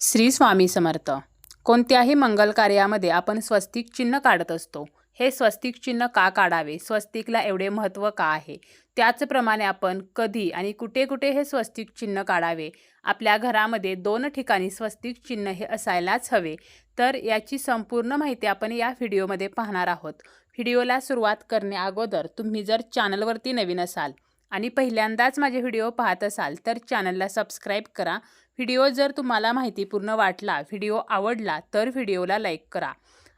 श्री स्वामी समर्थ. कोणत्याही मंगल कार्यामध्ये आपण स्वस्तिक चिन्ह काढत असतो. हे स्वस्तिक चिन्ह का काढावे? स्वस्तिकला एवढे महत्त्व का आहे? त्याचप्रमाणे आपण कधी आणि कुठे कुठे हे स्वस्तिक चिन्ह काढावे? आपल्या घरामध्ये दोन ठिकाणी स्वस्तिक चिन्ह हे असायलाच हवे. तर याची संपूर्ण माहिती आपण या व्हिडिओमध्ये पाहणार आहोत. व्हिडिओला सुरुवात करणे अगोदर तुम्ही जर चॅनलवरती नवीन असाल आणि पहिल्यांदाच माझे व्हिडिओ पाहत असाल तर चॅनलला सबस्क्राईब करा. व्हिडिओ जर तुम्हाला माहितीपूर्ण वाटला व्हिडिओ आवडला तर व्हिडिओला लाईक करा.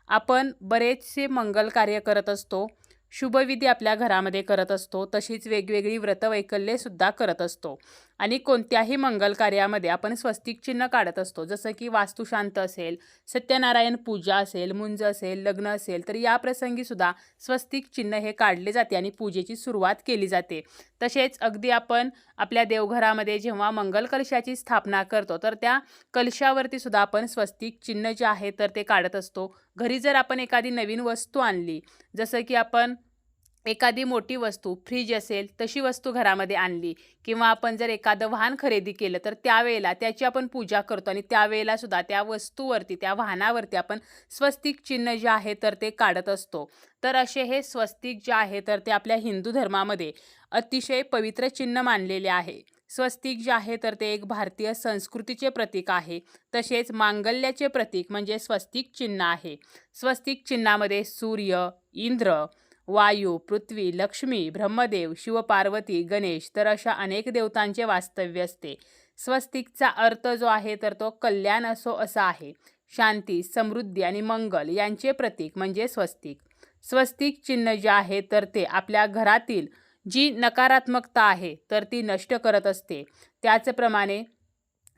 आपण बरेचसे मंगल कार्य करत असतो शुभविधी आपल्या घरामध्ये करत असतो तशीच वेगवेगळी व्रतवैकल्येसुद्धा करत असतो. आणि कोणत्याही मंगल कार्यामध्ये आपण स्वस्तिक चिन्ह काढत असतो. जसं की वास्तुशांत असेल सत्यनारायण पूजा असेल मुंज असेल लग्न असेल तर या प्रसंगीसुद्धा स्वस्तिक चिन्ह हे काढले जाते आणि पूजेची सुरुवात केली जाते. तसेच अगदी आपण आपल्या देवघरामध्ये जेव्हा मंगल कलशाची स्थापना करतो तर त्या कलशावरती सुद्धा आपण स्वस्तिक चिन्ह जे आहे तर ते काढत असतो. घरी जर आपण एखादी नवीन वस्तू आणली जसं की आपण एखादी मोठी वस्तू फ्रीज असेल तशी वस्तू घरामध्ये आणली किंवा आपण जर एखादं वाहन खरेदी केलं तर त्यावेळेला त्याची आपण पूजा करतो आणि त्यावेळेला सुद्धा त्या वस्तूवरती त्या वाहनावरती आपण स्वस्तिक चिन्ह जे आहे तर ते काढत असतो. तर असे हे स्वस्तिक जे आहे तर ते आपल्या हिंदू धर्मामध्ये अतिशय पवित्र चिन्ह मानलेले आहे. स्वस्तिक जे आहे तर ते एक भारतीय संस्कृतीचे प्रतीक आहे. तसेच मांगल्याचे प्रतीक म्हणजे स्वस्तिक चिन्ह आहे. स्वस्तिक चिन्हामध्ये सूर्य इंद्र वायू पृथ्वी लक्ष्मी ब्रह्मदेव शिवपार्वती गणेश तर अशा अनेक देवतांचे वास्तव्य असते. स्वस्तिकचा अर्थ जो आहे तर तो कल्याण असो असा आहे. शांती समृद्धी आणि मंगल यांचे प्रतीक म्हणजे स्वस्तिक. स्वस्तिक चिन्ह जे आहे तर ते आपल्या घरातील जी नकारात्मकता आहे तर ती नष्ट करत असते. त्याचप्रमाणे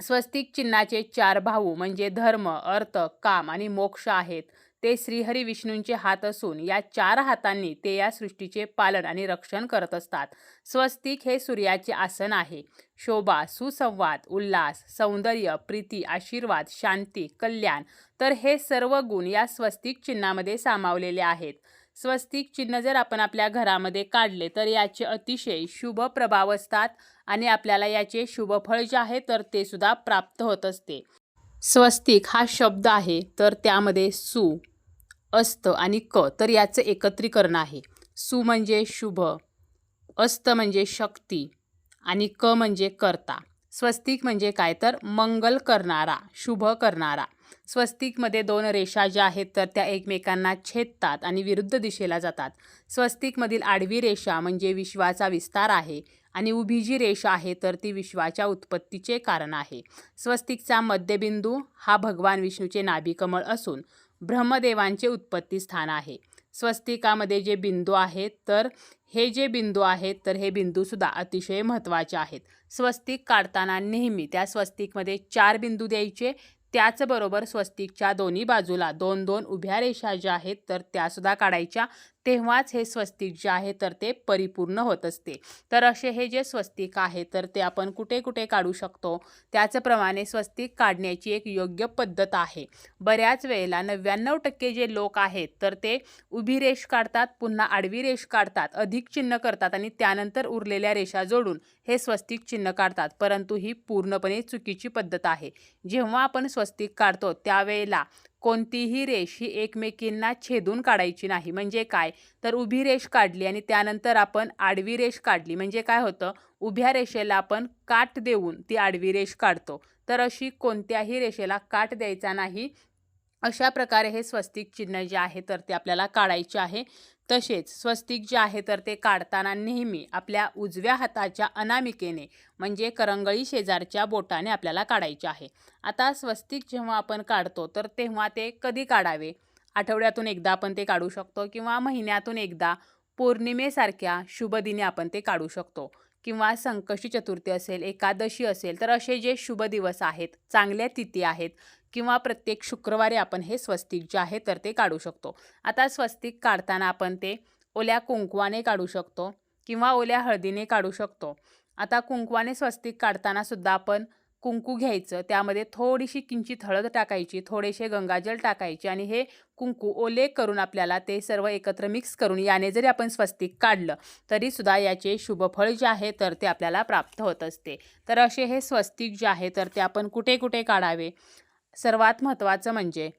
स्वस्तिक चिन्हाचे चार भाऊ म्हणजे धर्म अर्थ काम आणि मोक्ष आहेत. ते श्रीहरी विष्णूंचे हात असून या चार हातांनी ते या सृष्टीचे पालन आणि रक्षण करत असतात. स्वस्तिक हे सूर्याचे आसन आहे. शोभा सुसंवाद उल्हास सौंदर्य प्रीती आशीर्वाद शांती कल्याण तर हे सर्व गुण या स्वस्तिक चिन्हामध्ये सामावलेले आहेत. स्वस्तिक चिन्ह जर आपण आपल्या घरामध्ये काढले तर याचे अतिशय शुभ प्रभाव असतात आणि आपल्याला याचे शुभफळ जे आहे तर ते सुद्धा प्राप्त होत असते. स्वस्तिक हा शब्द आहे तर त्यामध्ये सु अस्त आणि क तर याचं एकत्रीकरण आहे. सु म्हणजे शुभ अस्त म्हणजे शक्ती आणि क म्हणजे कर्ता. स्वस्तिक म्हणजे काय? तर मंगल करणारा शुभ करणारा. स्वस्तिकमध्ये दोन रेषा ज्या आहेत तर त्या एकमेकांना छेदतात आणि विरुद्ध दिशेला जातात. स्वस्तिकमधील आडवी रेषा म्हणजे विश्वाचा विस्तार आहे आणि उभी जी रेषा आहे तर ती विश्वाच्या उत्पत्तीचे कारण आहे. स्वस्तिकचा मध्यबिंदू हा भगवान विष्णूचे नाभिकमळ असून ब्रह्मदेवांचे उत्पत्ती स्थान आहे. स्वस्तिकामध्ये जे बिंदू आहेत तर हे जे बिंदू आहेत तर हे बिंदूसुद्धा अतिशय महत्त्वाचे आहेत. स्वस्तिक काढताना नेहमी त्या स्वस्तिकमध्ये चार बिंदू द्यायचे. त्याचबरोबर स्वस्तिकच्या दोन्ही बाजूला दोन दोन उभ्या रेषा ज्या आहेत तर त्यासुद्धा काढायच्या. तेव्हाच हे स्वस्तिक जे आहे तर ते परिपूर्ण होत असते. तर असे हे जे स्वस्तिक आहे तर ते आपण कुठे कुठे काढू शकतो? त्याचप्रमाणे स्वस्तिक काढण्याची एक योग्य पद्धत आहे. बऱ्याच वेळेला नव्याण्णव टक्के जे लोक आहेत तर ते उभी रेष काढतात पुन्हा आडवी रेष काढतात अधिक चिन्ह करतात आणि त्यानंतर उरलेल्या रेषा जोडून हे स्वस्तिक चिन्ह काढतात. परंतु ही पूर्णपणे चुकीची पद्धत आहे. जेव्हा आपण स्वस्तिक काढतो त्यावेळेला कोणतीही रेष ही एकमेकींना छेदून काढायची नाही. म्हणजे काय? तर उभी रेष काढली आणि त्यानंतर आपण आडवी रेष काढली. म्हणजे काय होतं? उभ्या रेषेला आपण काठ देऊन ती आडवी रेष काढतो. तर अशी कोणत्याही रेषेला काठ द्यायचा नाही. अशा प्रकारे हे स्वस्तिक चिन्ह जे आहे तर ते आपल्याला काढायचे आहे. तसेच स्वस्तिक जे आहे तर ते काढताना नेहमी आपल्या उजव्या हाताच्या अनामिकेने म्हणजे करंगळी शेजारच्या बोटाने आपल्याला काढायचे आहे. आता स्वस्तिक जेव्हा आपण काढतो तर तेव्हा ते कधी काढावे? आठवड्यातून एकदा आपण ते काढू शकतो किंवा महिन्यातून एकदा? पौर्णिमेसारख्या शुभदिने आपण ते काढू शकतो. किंवा संकष्टी चतुर्थी असेल एकादशी असेल तर असे जे शुभ दिवस आहेत चांगल्या तिथी आहेत किंवा प्रत्येक शुक्रवारी आपण हे स्वस्तिक जे आहे तर ते काढू शकतो. आता स्वस्तिक काढताना आपण ते ओल्या कुंकवाने काढू शकतो किंवा ओल्या हळदीने काढू शकतो. आता कुंकवाने स्वस्तिक काढताना सुद्धा आपण कुंकू घ्यायचं त्यामध्ये थोडीशी किंचित हळद टाकायची थोडेसे गंगाजल टाकायचे आणि हे कुंकू ओले करून आपल्याला ते सर्व एकत्र मिक्स करून याने जरी आपण स्वस्तिक काढलं तरीसुद्धा याचे शुभफळ जे आहे तर ते आपल्याला प्राप्त होत असते. तर असे हे स्वस्तिक जे आहे तर ते आपण कुठे कुठे काढावे? सर्वात महत्त्वाचं म्हणजे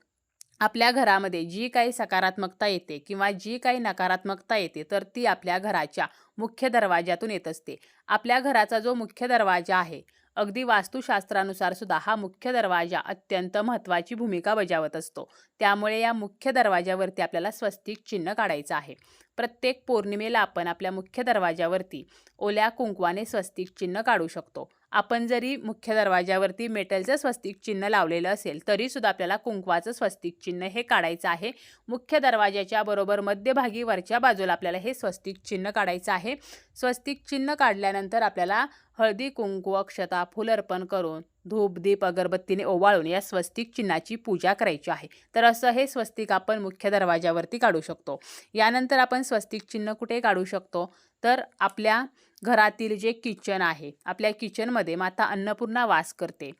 आपल्या घरामध्ये जी काही सकारात्मकता येते किंवा जी काही नकारात्मकता येते तर ती आपल्या घराच्या मुख्य दरवाज्यातून येत असते. आपल्या घराचा जो मुख्य दरवाजा आहे अगदी वास्तुशास्त्रानुसार सुद्धा हा मुख्य दरवाजा अत्यंत महत्त्वाची भूमिका बजावत असतो. त्यामुळे या मुख्य दरवाजावरती आपल्याला स्वस्तिक चिन्ह काढायचं आहे. प्रत्येक पौर्णिमेला आपण आपल्या मुख्य दरवाजावरती ओल्या कुंकवाने स्वस्तिक चिन्ह काढू शकतो. आपण जरी मुख्य दरवाज्यावरती मेटलचं स्वस्तिक चिन्ह लावलेलं असेल तरीसुद्धा आपल्याला कुंकवाचं स्वस्तिक चिन्ह हे काढायचं आहे. मुख्य दरवाज्याच्या बरोबर मध्यभागी वरच्या बाजूला आपल्याला हे स्वस्तिक चिन्ह काढायचं आहे. स्वस्तिक चिन्ह काढल्यानंतर आपल्याला हळदी कुंकू अक्षता फुलर्पण करून धूप दीप अगरबत्तीने ओवाळून या स्वस्तिक चिन्हाची पूजा करायची आहे. तर असं हे स्वस्तिक आपण मुख्य दरवाज्यावरती काढू शकतो. यानंतर आपण स्वस्तिक चिन्ह कुठे काढू शकतो? तर आपल्या घरातील जे किचन आहे आपल्या किचनमध्ये माता अन्नपूर्णा वास करते.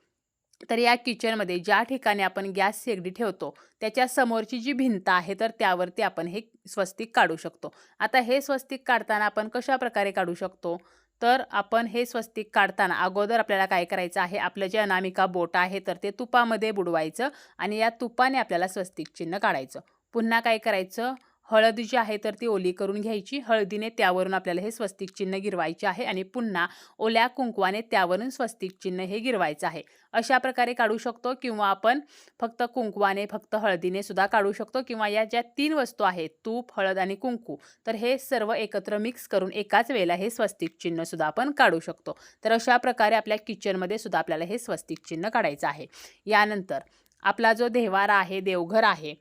तर या किचनमध्ये ज्या ठिकाणी आपण गॅस शेगडी ठेवतो त्याच्या समोरची जी भिंत आहे तर त्यावरती आपण हे स्वस्तिक काढू शकतो. आता हे स्वस्तिक काढताना आपण कशा प्रकारे काढू शकतो? तर आपण हे स्वस्तिक काढताना अगोदर आपल्याला काय करायचं आहे आपलं जे अनामिका बोट आहे तर ते तुपामध्ये बुडवायचं आणि या तुपाने आपल्याला स्वस्तिक चिन्ह काढायचं. पुन्हा काय करायचं? हळद जी आहे तर ती ओली करून घ्यायची. हळदीने त्यावरून आपल्याला हे स्वस्तिक चिन्ह गिरवायचे आहे आणि पुन्हा ओल्या कुंकवाने त्यावरून स्वस्तिक चिन्ह हे गिरवायचं आहे. अशा प्रकारे काढू शकतो किंवा आपण फक्त कुंकवाने फक्त हळदीने सुद्धा काढू शकतो किंवा या ज्या तीन वस्तू आहेत तूप हळद आणि कुंकू तर हे सर्व एकत्र मिक्स करून एकाच वेळेला हे स्वस्तिक चिन्ह सुद्धा आपण काढू शकतो. तर अशा प्रकारे आपल्या किचनमध्ये सुद्धा आपल्याला हे स्वस्तिक चिन्ह काढायचं आहे. यानंतर आपला जो देवारा आहे देवघर आहे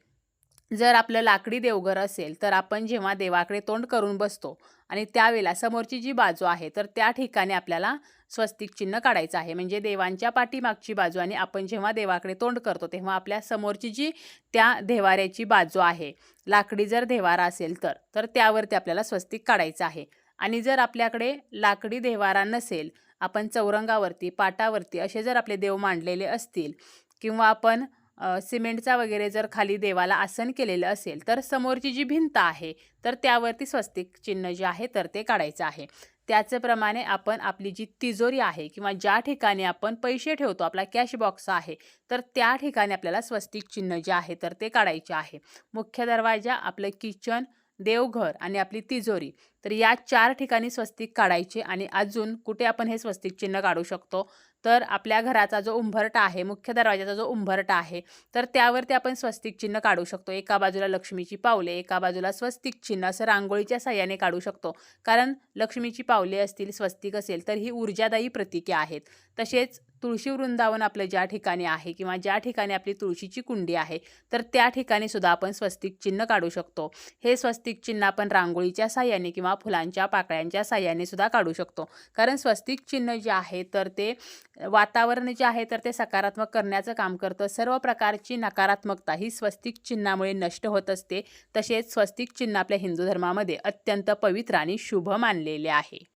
जर आपलं लाकडी देवघर असेल तर आपण जेव्हा देवाकडे तोंड करून बसतो आणि त्यावेळेला समोरची जी बाजू आहे तर त्या ठिकाणी आपल्याला स्वस्तिक चिन्ह काढायचं आहे. म्हणजे देवांच्या पाठीमागची बाजू आणि आपण जेव्हा देवाकडे तोंड करतो तेव्हा आपल्या समोरची जी त्या देवाऱ्याची बाजू आहे लाकडी जर देवारा असेल तर तर त्यावरती आपल्याला स्वस्तिक काढायचं आहे. आणि जर आपल्याकडे लाकडी देवारा नसेल आपण चौरंगावरती पाटावरती असे जर आपले देव मांडलेले असतील किंवा आपण सिमेंटचा वगैरे जर खाली देवाला आसन केलेलं असेल तर समोरची जी भिंत आहे तर त्यावरती स्वस्तिक चिन्ह जे आहे तर ते काढायचं आहे. त्याचप्रमाणे आपण आपली जी तिजोरी आहे किंवा ज्या ठिकाणी आपण पैसे ठेवतो आपला कॅश बॉक्स आहे तर त्या ठिकाणी आपल्याला स्वस्तिक चिन्ह जे आहे तर ते काढायचे आहे. मुख्य दरवाजा आपलं किचन देवघर आणि आपली तिजोरी. तर या चार ठिकाणी स्वस्तिक काढायचे आणि अजून कुठे आपण हे स्वस्तिक चिन्ह काढू शकतो? तर आपल्या घराचा जो उंभरटा आहे मुख्य दरवाजाचा जो उंभरटा आहे तर त्यावरती आपण स्वस्तिक चिन्ह काढू शकतो. एका बाजूला लक्ष्मीची पावले एका बाजूला स्वस्तिक चिन्ह असं रांगोळीच्या साह्याने काढू शकतो. कारण लक्ष्मीची पावले असतील स्वस्तिक असेल तर ही ऊर्जादायी प्रतीके आहेत. तसेच तुळशी वृंदावन आपलं ज्या ठिकाणी आहे किंवा ज्या ठिकाणी आपली तुळशीची कुंडी आहे तर त्या ठिकाणी सुद्धा आपण स्वस्तिक चिन्ह काढू शकतो. हे स्वस्तिक चिन्ह आपण रांगोळीच्या साह्याने किंवा फुलांच्या पाकळ्यांच्या साह्याने सुद्धा काढू शकतो. कारण स्वस्तिक चिन्ह जे आहे तर ते वातावरण जे आहे तर ते सकारात्मक करण्याचं काम करतं. सर्व प्रकारची नकारात्मकता ही स्वस्तिक चिन्हामुळे नष्ट होत असते. तसेच स्वस्तिक चिन्ह आपल्या हिंदू धर्मामध्ये अत्यंत पवित्र आणि शुभ मानलेले आहे.